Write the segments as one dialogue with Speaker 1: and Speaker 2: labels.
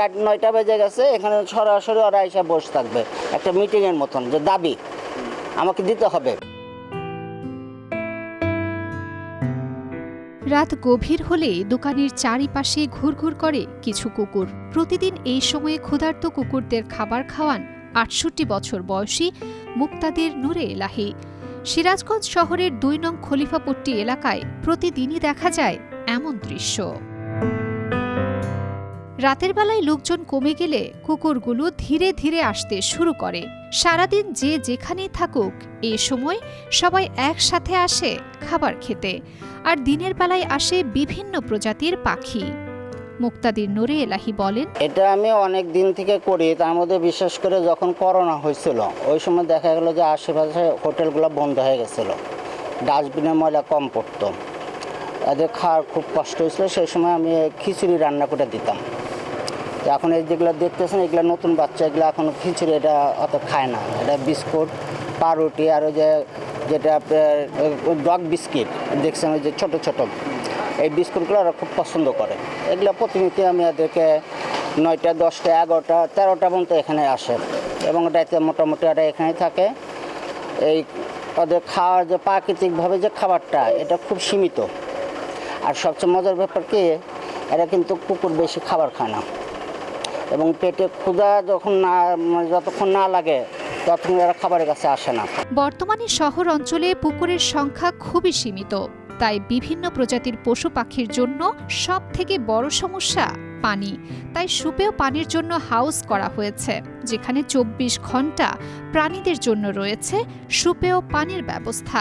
Speaker 1: রাত নয়টা বেজে গেছে, এখানে সরাসরি ওরা এসে বসে থাকবে। একটা মিটিংয়ের মতন, যে দাবি আমাকে দিতে হবে।
Speaker 2: রাত গভীর হলে দোকানের চারিপাশে ঘুরঘুর করে কিছু কুকুর। প্রতিদিন এই সময়ে ক্ষুধার্ত কুকুরদের খাবার খাওয়ান আটষট্টি বছর বয়সী মুক্তাদের নূরে এলাহি। সিরাজগঞ্জ শহরের দুই নং খলিফাপট্টি এলাকায় প্রতিদিনই দেখা যায় এমন দৃশ্য। রাতের বেলায় লোকজন কমে গেলে কুকুরগুলো ধীরে ধীরে আসতে শুরু করে। সারাদিন যে যেখানেই থাকুক, এ সময় সবাই একসাথে আসে খাবার খেতে আর দিনের বেলায় আসে বিভিন্ন প্রজাতির পাখি। মুক্তাদির নূরে এলাহি বলেন,
Speaker 1: এটা আমি অনেক দিন থেকে করি, তার মধ্যে বিশেষ করে যখন করোনা হয়েছিল, ওই সময় দেখা গেল যে আশেপাশে হোটেলগুলো বন্ধ হয়ে গেছিল। ডাস্টবিনে ময়লা কম পড়তো। এদের খাওয়ার খুব কষ্ট হয়েছিল, সেই সময় আমি খিচুড়ি রান্না করে দিতাম। এখন এই যেগুলো দেখতেছেন, এগুলো নতুন বাচ্চা, এগুলো এখন খিচুড়ি, এটা অত খায় না। এটা বিস্কুট, পাউরুটি, আর ওই যে, যেটা আপনার ডগ বিস্কিট, দেখছেন ওই যে ছোটো ছোটো। এই বিস্কুটগুলো ওরা খুব পছন্দ করে। এগুলো প্রতিনিয়ত আমি এদেরকে নয়টা, দশটা, এগারোটা, তেরোটা পর্যন্ত এখানে আসে। এবং রাতে মোটামুটি ওরা এখানেই থাকে। এই ওদের খাওয়ার যে প্রাকৃতিকভাবে যে খাবারটা, এটা খুব সীমিত। আর সবচেয়ে মজার ব্যাপার কি, এরা কিন্তু কুকুর বেশি খাবার খায় না। এবং পেটে ক্ষুধা যখন না মানে যতক্ষণ না লাগে, ততক্ষণ এরা খাবারের কাছে আসে না।
Speaker 2: বর্তমানে শহর অঞ্চলে পুকুরের সংখ্যা খুবই সীমিত, তাই বিভিন্ন প্রজাতির পশু পাখির জন্য সব থেকে বড় সমস্যা পানি। তাই সুপেয় পানির জন্য হাউস করা হয়েছে, যেখানে চব্বিশ ঘণ্টা প্রাণীদের জন্য রয়েছে সুপেয় পানির ব্যবস্থা।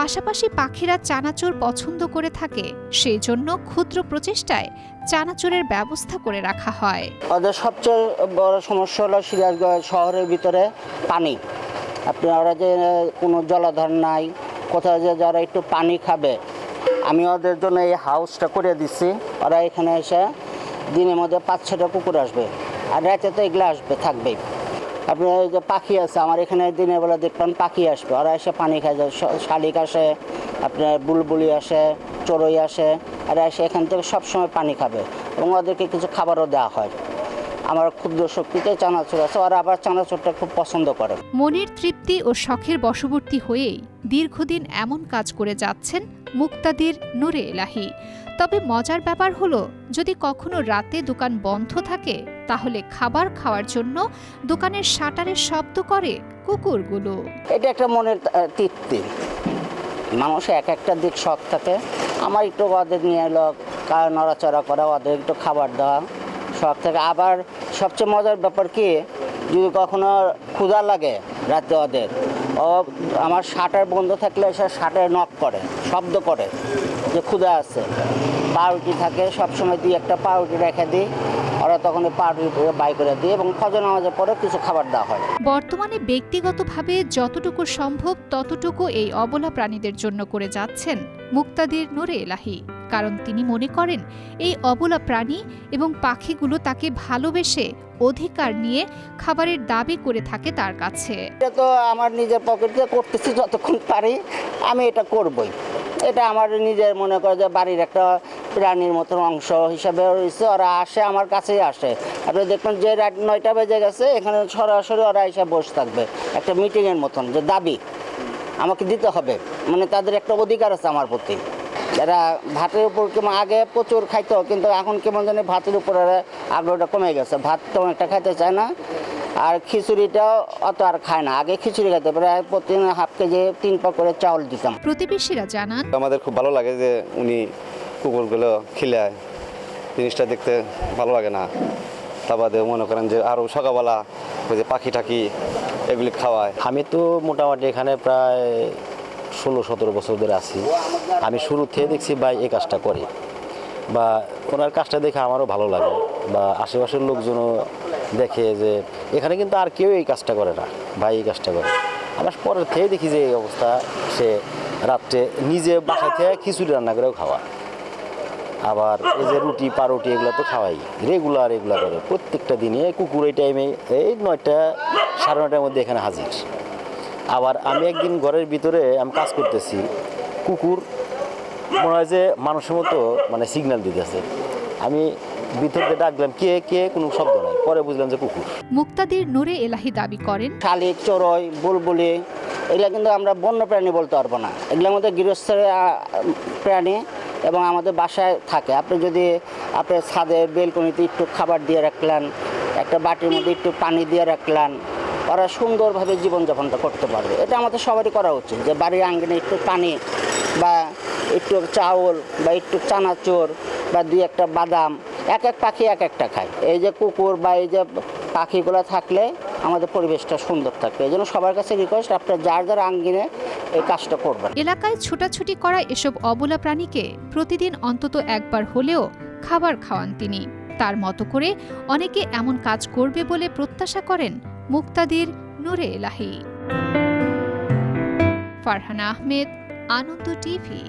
Speaker 2: পাশাপাশি পাখিরা চানাচুর পছন্দ করে থাকে সেই জন্য ক্ষুদ্র প্রচেষ্টায় চানাচুরের ব্যবস্থা করে রাখা হয়।
Speaker 1: ওদের সবচেয়ে বড় সমস্যা হলো সিরাজগঞ্জ শহরের ভিতরে পানি। আপনি ওরা যে কোনো জলাধার নাই কোথাও যে যারা একটু পানি খাবে। আমি ওদের জন্য এই হাউসটা করে দিচ্ছি ওরা এখানে এসে দিনের মধ্যে পাঁচ ছটা কুকুর আসবে। আর রাতে তো এগুলো আসবে, থাকবেই। আপনি ওই যে পাখি আছে, আমার এখানে দিনের বেলা দেখলাম পাখি আসবে। ওরা এসে পানি খায় যায় শালিক আসে, আপনার বুলবুলি আসে, চড়ই আসে আর এসে এখান থেকে সবসময় পানি খাবে এবং ওদেরকে কিছু খাবারও দেওয়া হয়। আমার ক্ষুদ্র শক্তিতে চানাচুর আছে। ওরা আবার চানাচুরটা খুব পছন্দ করে।
Speaker 2: মনের তৃপ্তি ও শখের বশবর্তী হয়েই দীর্ঘদিন এমন কাজ করে যাচ্ছেন মুক্তাদির নূরে এলাহি। তবে মজার ব্যাপার হলো যদি কখনো রাতে দোকান বন্ধ থাকে তাহলে খাবার খাওয়ার জন্য দোকানের শাটারের শব্দ করে কুকুরগুলো।
Speaker 1: এটা একটা মনের তৃপ্তি। মানুষ এক একটা দিক শখ থাকে। আমার একটু ওদের নিয়ে এলো কার নড়াচড়া করা ওদের একটু খাবার দেওয়া। শখ থাকে। আবার সবচেয়ে মজার ব্যাপার কি, যদি কখনো ক্ষুধা লাগে রাতে ওদের, ও আমার শাটার বন্ধ থাকলে সে শাটার নক করে, শব্দ করে যে ক্ষুধা আছে। পাউরুটি থাকে, সবসময় দুই একটা পাউরুটি রেখে দিই, ওরা তখন পাউরুটি বাই করে দিই এবং ফজর নামাজের পরে কিছু খাবার দেওয়া হয়।
Speaker 2: বর্তমানে ব্যক্তিগতভাবে যতটুকু সম্ভব ততটুকু এই অবলা প্রাণীদের জন্য করে যাচ্ছেন মুক্তাদির নূরে এলাহি। কারণ তিনি মনে করেন, এই অবলা প্রাণী এবং পাখিগুলো তাকে ভালোবেসে অধিকার নিয়ে খাবারের দাবি করে থাকে তার কাছে।
Speaker 1: এটা তো আমার নিজের পকেটে করতেছি যতক্ষণ পারি, আমি এটা করবই। এটা আমার নিজের মনে করে যে বাড়ির একটা প্রাণীর মতন অংশ হিসাবে রয়েছে, ওরা আসে, আমার কাছেই আসে। আপনি দেখবেন যে রাত নয়টা বেজে গেছে, এখানে সরাসরি ওরা এসে বসে থাকবে। একটা মিটিংয়ের মতন, যে দাবি আমাকে দিতে হবে মানে তাদের একটা অধিকার আছে আমার প্রতি। এরা ভাতের উপর কেমন আগে প্রচুর খাইতো কিন্তু এখন কেমন জানি ভাতের উপর আগ্রহটা কমে গেছে। ভাত তেমন একটা খাইতে চায় না আর খিচুড়িটাও অত আর খায় না। আগে খিচুড়ি খাইতে প্রায় প্রতিদিন হাফ কেজি তিন পা করে চাউল দিতাম।
Speaker 2: প্রতিবেশীরা জানান
Speaker 3: আমাদের খুব ভালো লাগে যে উনি কুকুরগুলো খিলায় জিনিসটা দেখতে ভালো লাগে না। তা বাদে মনে করেন যে আরও সকালবেলা ওই যে পাখি টাকি এগুলি খাওয়ায়।
Speaker 4: আমি তো মোটামুটি এখানে প্রায় ষোলো, সতেরো বছর ধরে আছি। আমি শুরু থেকে দেখছি ভাই এই কাজটা করে। বা ওনার কাজটা দেখে আমারও ভালো লাগে। বা আশেপাশের লোকজনও দেখে যে এখানে কিন্তু আর কেউ এই কাজটা করে না। ভাই এই কাজটা করে। আমার পরের থেকে দেখি যে এই অবস্থা। সে রাত্রে নিজে বাসা থেকে খিচুড়ি রান্না করেও খাওয়া। আবার এই যে রুটি, পাউরুটি এগুলো তো খাওয়াই। রেগুলার এগুলো করে। প্রত্যেকটা দিনে কুকুর এই টাইমে এই নয়টা, সাড়ে নয়টার মধ্যে এখানে হাজির। আবার আমি একদিন ঘরের ভিতরে আমি কাজ করতেছি। কুকুর মনে হয় যে মানুষের মতো মানে সিগন্যাল দিতেছে। আমি ভিতর দিয়ে ডাকলাম কে কে? কোনো শব্দ নাই। পরে বুঝলাম যে কুকুর।
Speaker 2: মুক্তাদির নূরে এলাহি দাবি করেন
Speaker 1: শালিক চড়ই বুলবুলি এগুলো কিন্তু আমরা বন্য প্রাণী বলতে পারব না। এগুলোর মধ্যে গৃহস্থের প্রাণী এবং আমাদের বাসায় থাকে। আপনি যদি আপনার ছাদে বেলকনিতে একটু খাবার দিয়ে রাখলেন একটা বাটির মধ্যে একটু পানি দিয়ে রাখলেন ওরা সুন্দরভাবে জীবনযাপনটা করতে পারবে। এটা আমাদের সবারই করা উচিত যে বাড়ির আঙ্গিনে একটু পানি বা একটু চাউল বা একটু চানাচুর বা দুই একটা বাদাম, এক এক পাখি এক একটা খায়। এই যে কুকুর বা এই যে পাখিগুলো থাকলে আমাদের পরিবেশটা সুন্দর থাকবে। এই জন্য সবার কাছে রিকোয়েস্ট আপনার যার যার আঙ্গিনে এই কাজটা করবেন।
Speaker 2: এলাকায় ছোটাছুটি করা এসব অবলা প্রাণীকে প্রতিদিন অন্তত একবার হলেও খাবার খাওয়ান তিনি। তার মতো করে অনেকে এমন কাজ করবে বলে প্রত্যাশা করেন মুক্তাদির নূরে এলাহি। ফারহানা আহমেদ আনন্দ টিভি।